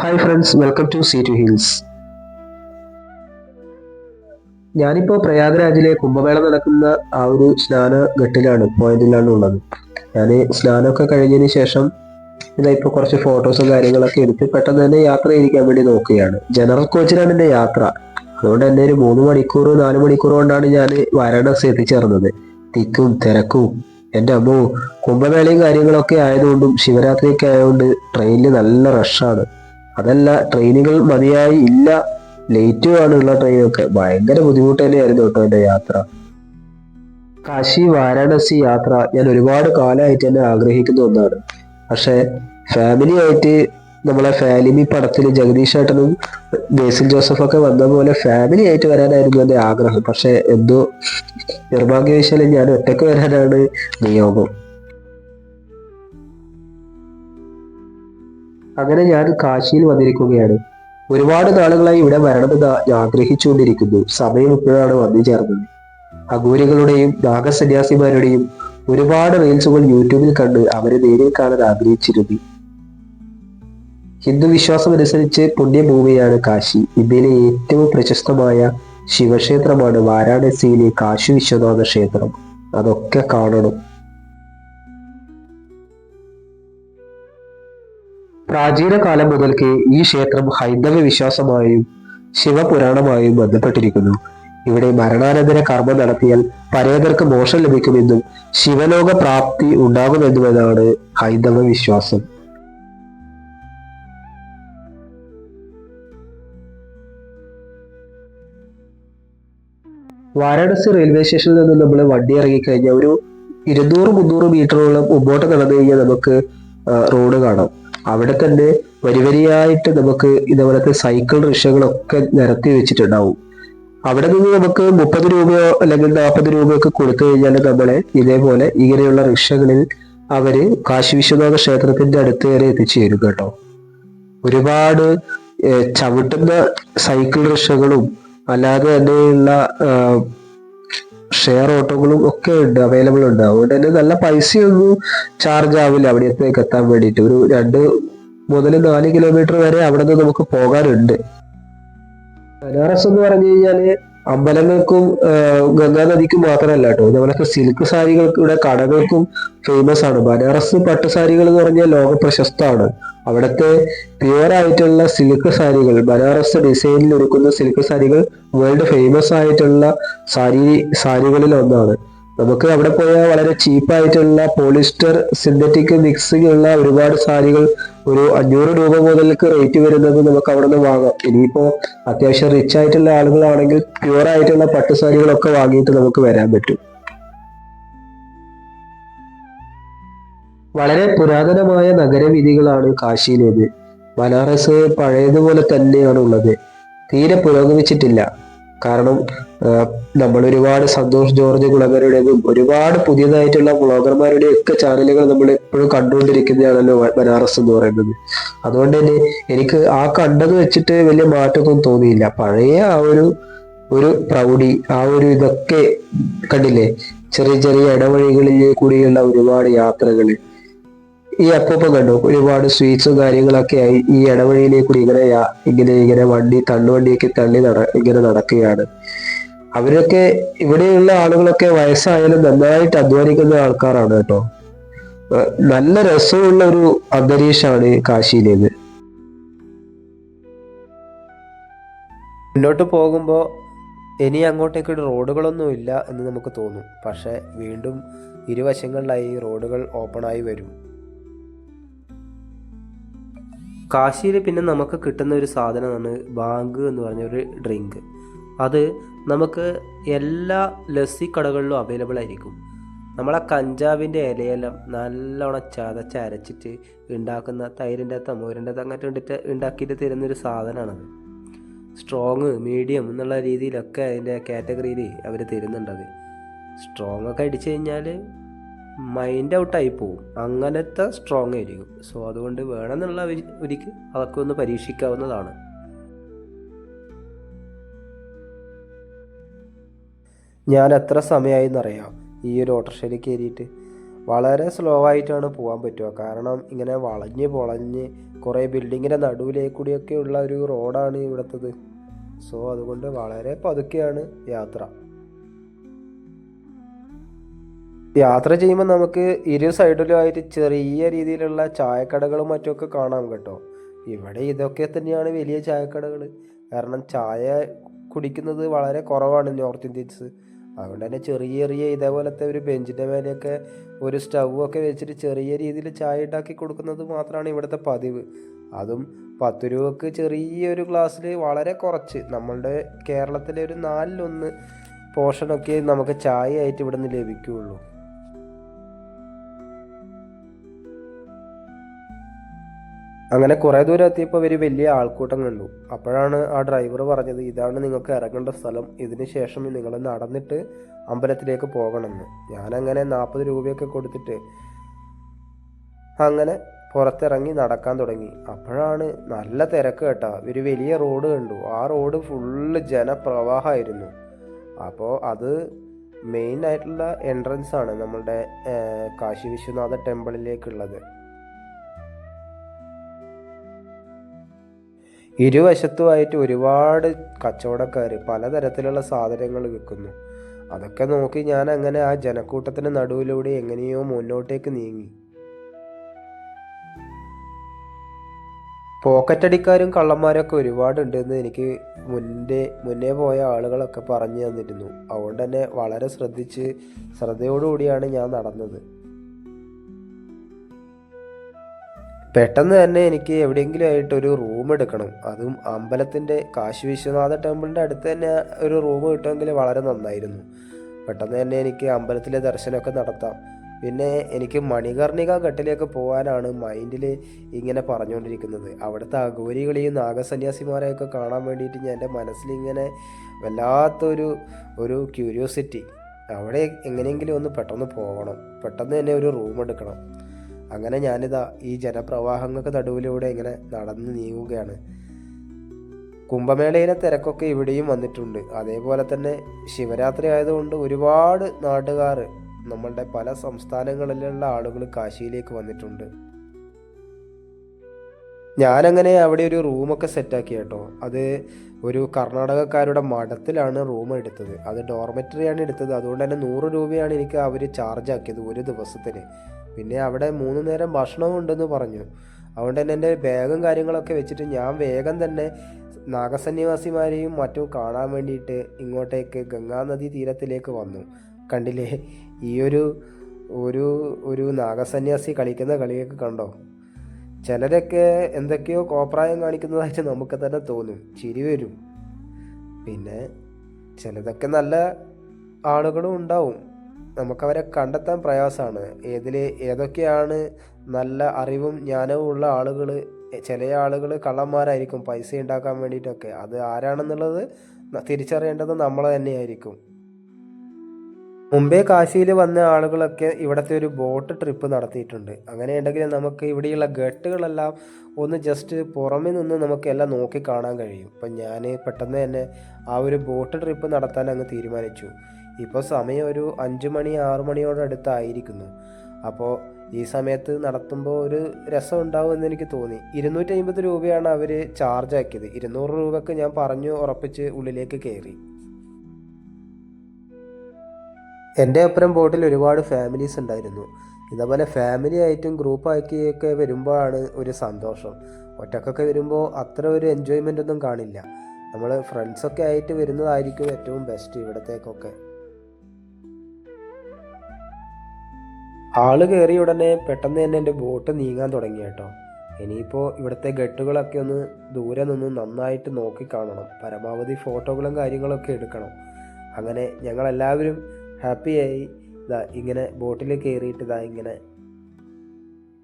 Hi friends welcome to sea to hills ഞാനിപ്പോൾ പ്രയാഗ്രാജിലെ കുംഭമേള നടക്കുന്ന ആ ഒരു സ്നാന ഘട്ടിലാണ് പോയിന്റിലാണ് ഉള്ളത്. ഞാൻ സ്നാനമൊക്കെ കഴിഞ്ഞതിന് ശേഷം ഇതാ ഇപ്പോൾ കുറച്ച് ഫോട്ടോസും കാര്യങ്ങളൊക്കെ എടുത്ത് പെട്ടെന്ന് തന്നെ യാത്ര ചെയ്യിക്കാൻ വേണ്ടി നോക്കുകയാണ്. ജനറൽ കോച്ചിലാണ് എന്റെ യാത്ര. അതുകൊണ്ട് തന്നെ ഒരു മൂന്ന് മണിക്കൂർ നാല് മണിക്കൂർ കൊണ്ടാണ് ഞാൻ വാരാണസി എത്തിച്ചേർന്നത്. തിക്കും തിരക്കും. എന്റെ അമ്മോ കുംഭമേളയും കാര്യങ്ങളൊക്കെ ആയതുകൊണ്ടും ശിവരാത്രിയൊക്കെ ആയതുകൊണ്ട് ട്രെയിനിൽ നല്ല റഷാണ് അതല്ല ട്രെയിനുകൾ മതിയായി ഇല്ല. ലേറ്റുമാണ് ഉള്ള ട്രെയിനൊക്കെ ഭയങ്കര ബുദ്ധിമുട്ട് തന്നെയായിരുന്നു കേട്ടോ എന്റെ യാത്ര. കാശി വാരാണസി യാത്ര ഞാൻ ഒരുപാട് കാലമായിട്ട് തന്നെ ആഗ്രഹിക്കുന്ന ഒന്നാണ്. പക്ഷെ ഫാമിലി ആയിട്ട് നമ്മളെ ഫാലിമി പടത്തിൽ ജഗദീഷ് ഏട്ടനും ബേസിൽ ജോസഫ് ഒക്കെ വന്ന പോലെ ഫാമിലി ആയിട്ട് വരാനായിരുന്നു എന്റെ ആഗ്രഹം. പക്ഷെ എന്തോ നിർഭാഗ്യവശാലും ഞാൻ ഒറ്റയ്ക്ക് വരാനാണ് നിയോഗം. അങ്ങനെ ഞാൻ കാശിയിൽ വന്നിരിക്കുകയാണ്. ഒരുപാട് നാളുകളായി ഇവിടെ വരണമെന്ന് ആഗ്രഹിച്ചുകൊണ്ടിരിക്കുന്നു. സമയം ഇപ്പോഴാണ് വന്നു ചേർന്നത്. അഘോരികളുടെയും നാഗസന്യാസിമാരുടെയും ഒരുപാട് റീൽസുകൾ യൂട്യൂബിൽ കണ്ട് അവരെ നേരിൽ കാണാൻ ആഗ്രഹിച്ചിരുന്നു. ഹിന്ദു വിശ്വാസം അനുസരിച്ച് പുണ്യഭൂമിയാണ് കാശി. ഇന്ത്യയിലെ ഏറ്റവും പ്രശസ്തമായ ശിവക്ഷേത്രമാണ് വാരാണസിയിലെ കാശി വിശ്വനാഥ ക്ഷേത്രം. അതൊക്കെ കാണണം. പ്രാചീന കാലം മുതൽക്കേ ഈ ക്ഷേത്രം ഹൈന്ദവ വിശ്വാസമായും ശിവപുരാണമായും ബന്ധപ്പെട്ടിരിക്കുന്നു. ഇവിടെ മരണാനന്തര കർമ്മം നടത്തിയാൽ പരേതർക്ക് മോഷം ലഭിക്കുമെന്നും ശിവലോക പ്രാപ്തി ഉണ്ടാകുമെന്നുമെന്നാണ് ഹൈന്ദവ വിശ്വാസം. വാരാണസി റെയിൽവേ സ്റ്റേഷനിൽ നിന്ന് നമ്മൾ വണ്ടി ഇറങ്ങിക്കഴിഞ്ഞാൽ ഒരു ഇരുന്നൂറ് മുന്നൂറ് മീറ്ററോളം മുമ്പോട്ട് നടന്നു കഴിഞ്ഞാൽ നമുക്ക് റോഡ് കാണാം. അവിടെ തന്നെ വരി വരിയായിട്ട് നമുക്ക് ഇതുപോലത്തെ സൈക്കിൾ റിക്ഷകളൊക്കെ നിരത്തി വെച്ചിട്ടുണ്ടാവും. അവിടെ നിന്ന് നമുക്ക് മുപ്പത് രൂപയോ അല്ലെങ്കിൽ നാൽപ്പത് രൂപയൊക്കെ കൊടുത്തു കഴിഞ്ഞാൽ നമ്മളെ ഇതേപോലെ ഇങ്ങനെയുള്ള റിക്ഷകളിൽ അവർ കാശി വിശ്വനാഥ ക്ഷേത്രത്തിന്റെ അടുത്ത് വരെ എത്തിച്ചു തരും കേട്ടോ. ഒരുപാട് ചവിട്ടുന്ന സൈക്കിൾ റിക്ഷകളും അല്ലാതെ തന്നെയുള്ള ഷെയർ ഓട്ടോകളും ഒക്കെ ഉണ്ട് അവൈലബിൾ ഉണ്ട്. അതുകൊണ്ട് തന്നെ നല്ല പൈസയൊന്നും ചാർജ് ആവില്ല അവിടത്തേക്ക് എത്താൻ വേണ്ടിയിട്ട്. ഒരു രണ്ട് മുതൽ നാല് കിലോമീറ്റർ വരെ അവിടെ നിന്ന് നമുക്ക് പോകാനുണ്ട്. ബനാറസ് എന്ന് പറഞ്ഞു കഴിഞ്ഞാൽ അമ്പലങ്ങൾക്കും ഗംഗാനദിക്കും ഗംഗാ നദിക്കും മാത്രമല്ല കേട്ടോ. ഇതേപോലെ സിൽക്ക് സാരികൾക്കുടെ കടകൾക്കും ഫേമസ് ആണ്. ബനാറസ് പട്ടു സാരികൾ എന്ന് പറഞ്ഞാൽ ലോക പ്രശസ്തമാണ് അവിടുത്തെ പ്യുവറായിട്ടുള്ള സിൽക്ക് സാരികൾ ബനാറസ് ഡിസൈനിൽ ഒരുക്കുന്ന സിൽക്ക് സാരികൾ വേൾഡ് ഫേമസ് ആയിട്ടുള്ള സാരി സാരികളിൽ ഒന്നാണ്. നമുക്ക് അവിടെ പോയാൽ വളരെ ചീപ്പായിട്ടുള്ള പോളിസ്റ്റർ സിന്തറ്റിക് മിക്സിംഗ് ഉള്ള ഒരുപാട് സാരികൾ ഒരു അഞ്ഞൂറ് രൂപ മുതൽക്ക് റേറ്റ് വരുന്നത് നമുക്ക് അവിടെ നിന്ന് വാങ്ങാം. ഇനിയിപ്പോ അത്യാവശ്യം റിച്ച് ആയിട്ടുള്ള ആളുകളാണെങ്കിൽ പ്യുവർ ആയിട്ടുള്ള പട്ടു സാരികളൊക്കെ വാങ്ങിയിട്ട് നമുക്ക് വരാൻ പറ്റും. വളരെ പുരാതനമായ നഗരവീഥികളാണ് കാശിയിലേത്. ബനാറസ് പഴയതുപോലെ തന്നെയാണ് ഉള്ളത് തീരെ പുരോഗമിച്ചിട്ടില്ല. കാരണം നമ്മൾ ഒരുപാട് സന്തോഷ് ജോർജ് കുളങ്ങരുടേതും ഒരുപാട് പുതിയതായിട്ടുള്ള ബ്ലോഗർമാരുടെ ഒക്കെ ചാനലുകൾ നമ്മൾ എപ്പോഴും കണ്ടുകൊണ്ടിരിക്കുന്നതാണല്ലോ ബനാറസ് എന്ന് പറയുന്നത്. അതുകൊണ്ട് തന്നെ എനിക്ക് ആ കണ്ടത് വെച്ചിട്ട് വലിയ മാറ്റമൊന്നും തോന്നിയില്ല. പഴയ ആ ഒരു ഒരു പ്രൗഢി ആ ഒരു ഇതൊക്കെ കണ്ടില്ലേ? ചെറിയ ചെറിയ ഇടവഴികളിൽ കൂടിയുള്ള ഒരുപാട് യാത്രകൾ. ഈ അപ്പൊപ്പം കണ്ടു. ഒരുപാട് സ്വീറ്റ്സും കാര്യങ്ങളൊക്കെ ആയി. ഈ ഇടവഴിയിലേക്ക് ഇങ്ങനെ ഇങ്ങനെ ഇങ്ങനെ വണ്ടി തള്ളുവണ്ടിയൊക്കെ തള്ളി നട ഇങ്ങനെ നടക്കുകയാണ്. അവരൊക്കെ ഇവിടെയുള്ള ആളുകളൊക്കെ വയസ്സായാലും നന്നായിട്ട് അധ്വാനിക്കുന്ന ആൾക്കാരാണ് കേട്ടോ. നല്ല രസമുള്ള ഒരു അന്തരീക്ഷമാണ് കാശിയിലേത്. മുന്നോട്ട് പോകുമ്പോൾ ഇനി അങ്ങോട്ടേക്ക് റോഡുകളൊന്നും ഇല്ല എന്ന് നമുക്ക് തോന്നും. പക്ഷേ വീണ്ടും ഇരുവശങ്ങളിലായി റോഡുകൾ ഓപ്പണായി വരും. കാശിയിൽ പിന്നെ നമുക്ക് കിട്ടുന്ന ഒരു സാധനമാണ് ബാങ്ക് എന്ന് പറഞ്ഞ ഒരു ഡ്രിങ്ക്. അത് നമുക്ക് എല്ലാ ലസ്സി കടകളിലും അവൈലബിൾ ആയിരിക്കും. നമ്മളെ കഞ്ചാവിന്റെ ഇലയെല്ലാം നല്ലോണം ചതച്ച് അരച്ചിട്ട് ഉണ്ടാക്കുന്ന തൈരിന്റെ അകത്തോ മോരിന്റെ അകത്തോ അങ്ങനെ ഇട്ടിട്ട് ഉണ്ടാക്കിയിട്ട് തരുന്നൊരു സാധനമാണത്. സ്ട്രോങ് മീഡിയം എന്നുള്ള രീതിയിലൊക്കെ അതിന്റെ കാറ്റഗറിയിൽ അവർ തരുന്നുണ്ടത് സ്ട്രോങ് ഒക്കെ അടിച്ചു കഴിഞ്ഞാൽ മൈൻഡ് ഔട്ടായി പോവും. അങ്ങനത്തെ സ്ട്രോങ് ആയിരിക്കും. സോ അതുകൊണ്ട് വേണമെന്നുള്ള ഒരു- ഒരിക്കൽ അതൊക്കെ ഒന്ന് പരീക്ഷിക്കാവുന്നതാണ്. ഞാൻ എത്ര സമയമായി എന്നറിയാം ഈ ഒരു ഓട്ടോറിക്ഷയിൽ കയറിയിട്ട് വളരെ സ്ലോ ആയിട്ടാണ് പോകാൻ പറ്റുക. കാരണം ഇങ്ങനെ വളഞ്ഞ് പൊളഞ്ഞ് കുറേ ബിൽഡിങ്ങിന്റെ നടുവിലേക്കൂടിയൊക്കെ ഉള്ള ഒരു റോഡാണ് ഇവിടുത്തത്. സോ അതുകൊണ്ട് വളരെ പതുക്കെയാണ് യാത്ര. യാത്ര ചെയ്യുമ്പോൾ നമുക്ക് ഇരു സൈഡിലുമായിട്ട് ചെറിയ രീതിയിലുള്ള ചായക്കടകളും മറ്റുമൊക്കെ കാണാം കേട്ടോ. ഇവിടെ ഇതൊക്കെ തന്നെയാണ് വലിയ ചായക്കടകൾ കാരണം ചായ കുടിക്കുന്നത് വളരെ കുറവാണ് നോർത്ത് ഇന്ത്യൻസ് അതുകൊണ്ട് തന്നെ ചെറിയ ചെറിയ ഇതേപോലത്തെ ഒരു ബെഞ്ചിന്റെ മേലെയൊക്കെ ഒരു സ്റ്റൗവൊക്കെ വെച്ചിട്ട് ചെറിയ രീതിയിൽ ചായ ഉണ്ടാക്കി കൊടുക്കുന്നത് മാത്രമാണ് ഇവിടുത്തെ പതിവ്. അതും പത്ത് രൂപക്ക് ചെറിയൊരു ഗ്ലാസ്സിൽ വളരെ കുറച്ച്. നമ്മളുടെ കേരളത്തിലെ ഒരു നാലിലൊന്ന് പോർഷനൊക്കെ നമുക്ക് ചായ ആയിട്ട് ഇവിടെ നിന്ന് ലഭിക്കുകയുള്ളൂ അങ്ങനെ കുറേ ദൂരം എത്തിയപ്പോൾ ഒരു വലിയ ആൾക്കൂട്ടം കണ്ടു. അപ്പോഴാണ് ആ ഡ്രൈവർ പറഞ്ഞത് ഇതാണ് നിങ്ങൾക്ക് ഇറങ്ങേണ്ട സ്ഥലം. ഇതിന് ശേഷം നിങ്ങൾ നടന്നിട്ട് അമ്പലത്തിലേക്ക് പോകണമെന്ന്. ഞാനങ്ങനെ നാൽപ്പത് രൂപയൊക്കെ കൊടുത്തിട്ട് അങ്ങനെ പുറത്തിറങ്ങി നടക്കാൻ തുടങ്ങി. അപ്പോഴാണ് നല്ല തിരക്ക് കേട്ടോ. ഒരു വലിയ റോഡ് കണ്ടു. ആ റോഡ് ഫുള്ള് ജനപ്രവാഹമായിരുന്നു. അപ്പോൾ അത് മെയിൻ ആയിട്ടുള്ള എൻട്രൻസ് ആണ് നമ്മളുടെ കാശി വിശ്വനാഥ ടെമ്പിളിലേക്കുള്ളത് ഇരുവശത്തുമായിട്ട് ഒരുപാട് കച്ചവടക്കാർ പലതരത്തിലുള്ള സാധനങ്ങൾ വിൽക്കുന്നു. അതൊക്കെ നോക്കി ഞാൻ അങ്ങനെ ആ ജനക്കൂട്ടത്തിന് നടുവിലൂടെ എങ്ങനെയോ മുന്നോട്ടേക്ക് നീങ്ങി. പോക്കറ്റടിക്കാരും കള്ളന്മാരൊക്കെ ഒരുപാടുണ്ടെന്ന് എനിക്ക് മുന്നേ മുന്നേ പോയ ആളുകളൊക്കെ പറഞ്ഞു തന്നിരുന്നു. അതുകൊണ്ട് തന്നെ വളരെ ശ്രദ്ധിച്ച് ശ്രദ്ധയോടുകൂടിയാണ് ഞാൻ നടന്നത്. പെട്ടെന്ന് തന്നെ എനിക്ക് എവിടെയെങ്കിലും ആയിട്ട് ഒരു റൂം എടുക്കണം. അതും അമ്പലത്തിന്റെ കാശി വിശ്വനാഥ ടെമ്പിളിന്റെ അടുത്ത് തന്നെ ഒരു റൂം കിട്ടുമെങ്കിൽ വളരെ നന്നായിരുന്നു. പെട്ടെന്ന് തന്നെ എനിക്ക് അമ്പലത്തിലെ ദർശനമൊക്കെ നടത്താം. പിന്നെ എനിക്ക് മണികർണിക ഘട്ടിലേക്ക് പോകാനാണ് മൈൻഡിൽ ഇങ്ങനെ പറഞ്ഞുകൊണ്ടിരിക്കുന്നത്. അവിടുത്തെ അഘോരികളെയും നാഗസന്യാസിമാരെയൊക്കെ കാണാൻ വേണ്ടിയിട്ട് ഞാൻ എന്റെ മനസ്സിലിങ്ങനെ വല്ലാത്തൊരു ഒരു ക്യൂരിയോസിറ്റി അവിടെ എങ്ങനെയെങ്കിലും ഒന്ന് പെട്ടെന്ന് പോകണം പെട്ടെന്ന് തന്നെ ഒരു റൂം എടുക്കണം. അങ്ങനെ ഞാനിതാ ഈ ജനപ്രവാഹങ്ങൾക്ക് നടുവിലൂടെ ഇങ്ങനെ നടന്ന് നീങ്ങുകയാണ്. കുംഭമേളയിലെ തിരക്കൊക്കെ ഇവിടെയും വന്നിട്ടുണ്ട്. അതേപോലെ തന്നെ ശിവരാത്രി ആയതുകൊണ്ട് ഒരുപാട് നാട്ടുകാർ നമ്മളുടെ പല സംസ്ഥാനങ്ങളിലുള്ള ആളുകൾ കാശിയിലേക്ക് വന്നിട്ടുണ്ട്. ഞാനങ്ങനെ അവിടെ ഒരു റൂമൊക്കെ സെറ്റാക്കി കേട്ടോ. അത് ഒരു കർണാടകക്കാരുടെ മഠത്തിലാണ് റൂം എടുത്തത്. അത് ഡോർമെറ്ററിയാണ് എടുത്തത്. അതുകൊണ്ട് തന്നെ നൂറ് രൂപയാണ് എനിക്ക് അവർ ചാർജ് ആക്കിയത് ഒരു ദിവസത്തിന്. പിന്നെ അവിടെ മൂന്ന് നേരം ഭക്ഷണവും ഉണ്ടെന്ന് പറഞ്ഞു. അതുകൊണ്ട് തന്നെ എന്റെ ബാഗും കാര്യങ്ങളൊക്കെ വെച്ചിട്ട് ഞാൻ വേഗം തന്നെ നാഗസന്യാസിമാരെയും മറ്റും കാണാൻ വേണ്ടിയിട്ട് ഇങ്ങോട്ടേക്ക് ഗംഗാനദി തീരത്തിലേക്ക് വന്നു. കണ്ടില്ലേ? ഈ ഒരു ഒരു ഒരു നാഗസന്യാസി കളിക്കുന്ന കളിയൊക്കെ കണ്ടോ? ചിലരൊക്കെ എന്തൊക്കെയോ കോപ്രായം കാണിക്കുന്നതായിട്ട് നമുക്ക് തന്നെ തോന്നും. ചിരി വരും. പിന്നെ ചിലതൊക്കെ നല്ല ആളുകളും ഉണ്ടാവും. നമുക്കവരെ കണ്ടെത്താൻ പ്രയാസമാണ്. ഏതിൽ ഏതൊക്കെയാണ് നല്ല അറിവും ജ്ഞാനവും ഉള്ള ആളുകൾ ചില ആളുകൾ കള്ളന്മാരായിരിക്കും പൈസ ഉണ്ടാക്കാൻ വേണ്ടിയിട്ടൊക്കെ. അത് ആരാണെന്നുള്ളത് തിരിച്ചറിയേണ്ടത് നമ്മൾ തന്നെയായിരിക്കും. മുമ്പേ കാശിയിൽ വന്ന ആളുകളൊക്കെ ഇവിടുത്തെ ഒരു ബോട്ട് ട്രിപ്പ് നടത്തിയിട്ടുണ്ട്. അങ്ങനെയുണ്ടെങ്കിൽ നമുക്ക് ഇവിടെയുള്ള ഗട്ടുകളെല്ലാം ഒന്ന് ജസ്റ്റ് പുറമേ നിന്ന് നമുക്ക് എല്ലാം നോക്കി കാണാൻ കഴിയും. അപ്പം ഞാൻ പെട്ടെന്ന് തന്നെ ആ ഒരു ബോട്ട് ട്രിപ്പ് നടത്താൻ അങ്ങ് തീരുമാനിച്ചു. ഇപ്പോൾ സമയം ഒരു അഞ്ച് മണി ആറു മണിയോടടുത്തായിരിക്കുന്നു അപ്പോൾ ഈ സമയത്ത് നടത്തുമ്പോൾ ഒരു രസം ഉണ്ടാവും എന്ന് എനിക്ക് തോന്നി. ഇരുന്നൂറ്റി അമ്പത് രൂപയാണ് അവർ ചാർജ് ആക്കിയത്. ഇരുന്നൂറ് രൂപക്ക് ഞാൻ പറഞ്ഞു ഉറപ്പിച്ച് ഉള്ളിലേക്ക് കയറി. എന്റെ അപ്പുറം ബോട്ടിൽ ഒരുപാട് ഫാമിലീസ് ഉണ്ടായിരുന്നു. ഇതേപോലെ ഫാമിലി ആയിട്ടും ഗ്രൂപ്പ് ആക്കിയൊക്കെ വരുമ്പോഴാണ് ഒരു സന്തോഷം. ഒറ്റക്കൊക്കെ വരുമ്പോൾ അത്ര ഒരു എൻജോയ്മെന്റ് ഒന്നും കാണില്ല. നമ്മൾ ഫ്രണ്ട്സൊക്കെ ആയിട്ട് വരുന്നതായിരിക്കും ഏറ്റവും ബെസ്റ്റ് ഇവിടത്തേക്കൊക്കെ. ആൾ കയറിയ ഉടനെ പെട്ടെന്ന് തന്നെ എന്റെ ബോട്ട് നീങ്ങാൻ തുടങ്ങി കേട്ടോ. ഇനിയിപ്പോൾ ഇവിടുത്തെ ഗട്ടുകളൊക്കെ ഒന്ന് ദൂരെ നിന്ന് നന്നായിട്ട് നോക്കി കാണണം. പരമാവധി ഫോട്ടോകളും കാര്യങ്ങളൊക്കെ എടുക്കണം. അങ്ങനെ ഞങ്ങളെല്ലാവരും ഹാപ്പിയായി. ഇതാ ഇങ്ങനെ ബോട്ടിൽ കയറിയിട്ട് ഇതാ ഇങ്ങനെ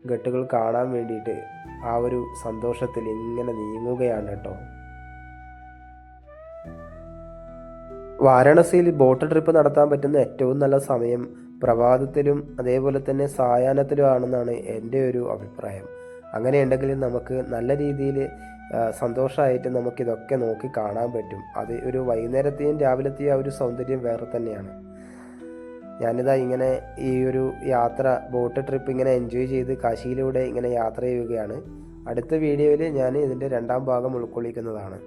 ഗട്ടുകൾ കാണാൻ വേണ്ടിയിട്ട് ആ ഒരു സന്തോഷത്തിൽ ഇങ്ങനെ നീങ്ങുകയാണ് കേട്ടോ. വാരാണസിയിൽ ബോട്ട് ട്രിപ്പ് നടത്താൻ പറ്റുന്ന ഏറ്റവും നല്ല സമയം പ്രഭാതത്തിലും അതേപോലെ തന്നെ സായാഹ്നത്തിലും ആണെന്നാണ് എന്റെ ഒരു അഭിപ്രായം. അങ്ങനെയുണ്ടെങ്കിൽ നമുക്ക് നല്ല രീതിയിൽ സന്തോഷമായിട്ട് നമുക്കിതൊക്കെ നോക്കി കാണാൻ പറ്റും. അത് ഒരു വൈകുന്നേരത്തെയും രാവിലത്തെയും ആ ഒരു സൗന്ദര്യം വേറെ തന്നെയാണ്. ഞാനിതാ ഇങ്ങനെ ഈ ഒരു യാത്ര ബോട്ട് ട്രിപ്പ് ഇങ്ങനെ എൻജോയ് ചെയ്ത് കാശിയിലൂടെ ഇങ്ങനെ യാത്ര ചെയ്യുകയാണ്. അടുത്ത വീഡിയോയിൽ ഞാൻ ഇതിന്റെ രണ്ടാം ഭാഗം ഉൾക്കൊള്ളിക്കുന്നതാണ്.